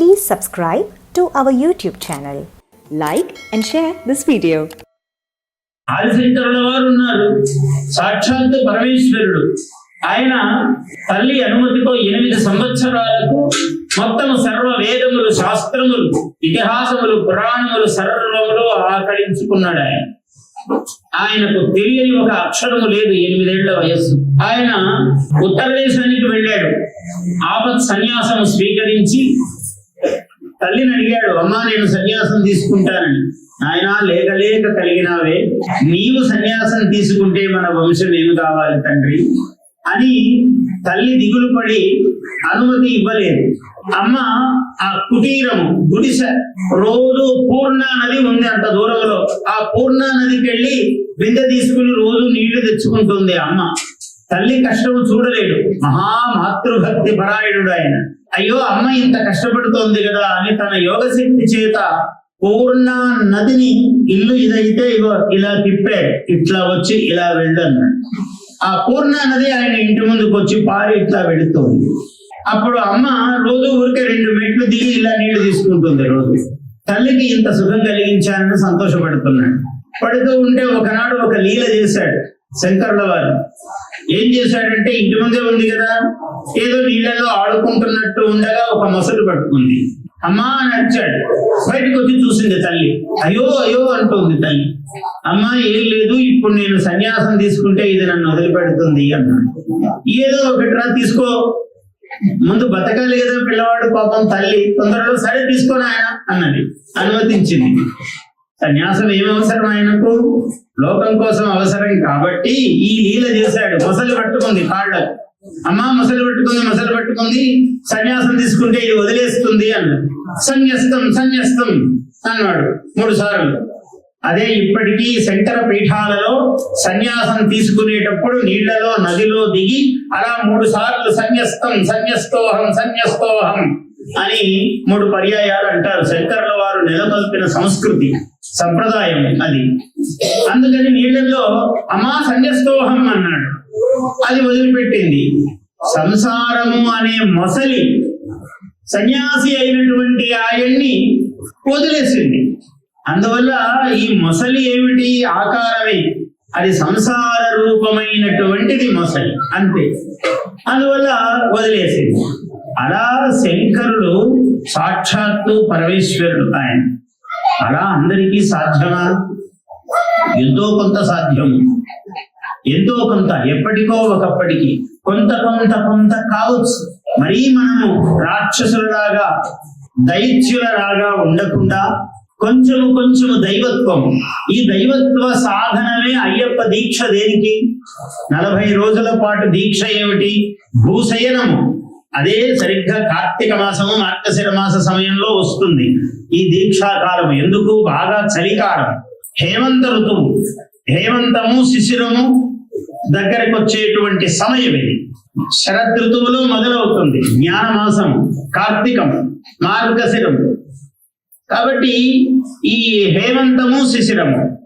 Please subscribe to our YouTube channel. Like and share this video. ఆదిశంకరుల వారు ఉన్నారు. సాక్షాత్ పరమేశ్వరుడు. ఆయన తల్లి అనుమతితో ఎనిమిది సంవత్సరాలకు మొత్తం సర్వ వేదములు శాస్త్రములు ఇతిహాసములు పురాణములు సర్వములు ఆకరించుకున్నాడు ఆయన. ఆయనకు తెలియని ఒక అక్షరము లేదు ఎనిమిదేళ్ళ వయస్సు. ఆయన ఉత్తర దేశానికి వెళ్ళాడు. ఆపత్ సన్యాసము స్వీకరించి తల్లిని అడిగాడు అమ్మా నేను సన్యాసం తీసుకుంటానని. ఆయన లేక లేక కలిగినావే. నీవు సన్యాసం తీసుకుంటే మన వంశం ఏమి కావాలి తండ్రి? అని తల్లి దిగులు పడి అనుమతి ఇవ్వలేదు. అమ్మ ఆ కుటీరము గుడిసె రోజు పూర్ణ నది ఉంది అంత దూరంలో. ఆ పూర్ణా నదికి వెళ్ళి బిందె తీసుకుని రోజు నీళ్ళు తెచ్చుకుంటుంది అమ్మ. తల్లి కష్టం చూడలేడు మహా మాతృభక్తి పరాయణుడు ఆయన అయ్యో అమ్మ ఇంత కష్టపడుతోంది కదా అని తన యోగశక్తి చేత పూర్ణ నదిని ఇల్లు ఇదైతే ఇగో ఇలా తిప్పాడు ఇట్లా వచ్చి ఇలా వెళ్ళన్నాడు ఆ పూర్ణ నది ఆయన ఇంటి ముందుకు వచ్చి పారి ఇట్లా వెళుతుంది. అప్పుడు అమ్మ రోజు ఊరికే రెండు మెట్లు దిగి ఇలా నీళ్ళు తీసుకుంటుంది రోజు. తల్లికి ఇంత సుఖం కలిగించానని సంతోషపడుతున్నాడు. పడుతూ ఉంటే ఒకనాడు ఒక లీల చేశాడు. శంకరుల వారు ఏం చేశాడంటే ఇంటి ముందే ఉంది కదా ఏదో నీళ్ళలో ఆడుకుంటున్నట్టు ఉండగా ఒక మొసలు పట్టుకుంది. అమ్మా అని అరిచాడు. బయటకు వచ్చి చూసింది తల్లి. అయ్యో అయ్యో అంటుంది తల్లి. అమ్మా ఏం లేదు ఇప్పుడు నేను సన్యాసం తీసుకుంటే ఇది నన్ను వదిలిపెడుతుంది అన్నాడు. ఏదో ఒకటిరా తీసుకో. ముందు బతకాలి కదా పిల్లవాడు పాపం తల్లి. తొందరలో సరే తీసుకో ఆయన అన్నది. అనుమతించింది. సన్యాసం ఏమవసరం ఆయనకు? లోకం కోసం అవసరం కాబట్టి ఈ లీల చేశాడు. మొసలు పట్టుకుంది కాళ్ళకు అమ్మ మొసలు పట్టుకుంది మొసలు పట్టుకుంది. సన్యాసం తీసుకుంటే ఇది వదిలేస్తుంది అన్నాడు. సన్యస్తం సన్యస్తం అన్నాడు మూడు సార్లు. అదే ఇప్పటికీ శంకర పీఠాలలో సన్యాసం తీసుకునేటప్పుడు నీళ్ళలో నదిలో దిగి అలా మూడు సార్లు సన్యస్తం సన్యస్తోహం సన్యస్తోహం అని మూడు పర్యాయాలు అంటారు. శంకరుల వారు నెలకొల్పిన సంస్కృతి సంప్రదాయం అది. అందుకని నీళ్ళల్లో అమా సన్యస్తోహం అన్నాడు. అది వదిలిపెట్టింది. సంసారము అనే మొసలి సన్యాసి అయినటువంటి ఆయన్ని వదిలేసింది. అందువల్ల ఈ మొసలి ఏమిటి? ఆకారమే. అది సంసార రూపమైనటువంటిది మొసలి. అంతే. అందువల్ల వదిలేసింది. అలా శంకరుడు సాక్షాత్తు పరమేశ్వరుడు ఆయన. అలా అందరికీ సాధ్యమా? ఎంతో కొంత సాధ్యము. ఎంతో కొంత ఎప్పటికో ఒకప్పటికి. కొంత కొంత కొంత కావచ్చు. మరీ మనము రాక్షసులలాగా దైత్యులలాగా ఉండకుండా కొంచెము కొంచెము దైవత్వం. ఈ దైవత్వ సాధనమే అయ్యప్ప దీక్ష దేనికి? నలభై రోజుల పాటు దీక్ష ఏమిటి? భూశయనము. అదే సరిగ్గా కార్తీక మాసము మార్గశిర మాస సమయంలో వస్తుంది. ఈ దీక్షాకాలం ఎందుకు? బాగా చలికాలం. హేమంత ఋతువు. హేమంతము శిశిరము దగ్గరకు వచ్చేటువంటి సమయం ఇది. శరద్ ఋతువులో మొదలవుతుంది. జ్ఞాన కార్తీకం మార్గశిరం కాబట్టి ఈ హేమంతము శిశిరము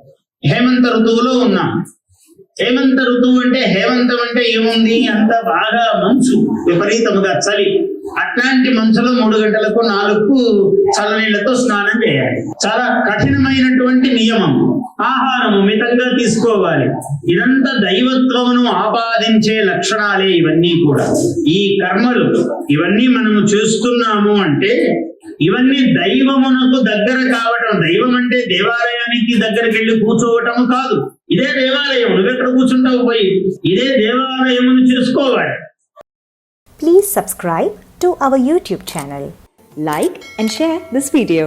హేమంత ఋతువులో ఉన్నాం హేమంత ఋతువు అంటే హేమంతం అంటే ఏముంది? అంత బాగా మంచు విపరీతముగా చలి. అట్లాంటి మంచులో మూడు గంటలకు నాలుగు చల్లనీళ్ళతో స్నానం చేయాలి. చాలా కఠినమైనటువంటి నియమం. ఆహారము మితంగా తీసుకోవాలి. ఇదంతా దైవత్వమును ఆపాదించే లక్షణాలే ఇవన్నీ కూడా. ఈ కర్మలు ఇవన్నీ మనము చేస్తున్నాము అంటే ఇవన్నీ దైవమునకు దగ్గర కావటం. దైవం అంటే దేవాలయానికి దగ్గరికి వెళ్ళి కూర్చోవటము కాదు. ఇదే దేవాలయం నువ్వెక్కడ కూర్చుంటావు పోయి ఇదే దేవాలయమును చేసుకోవాలి Please subscribe to our YouTube channel. Like and share this video.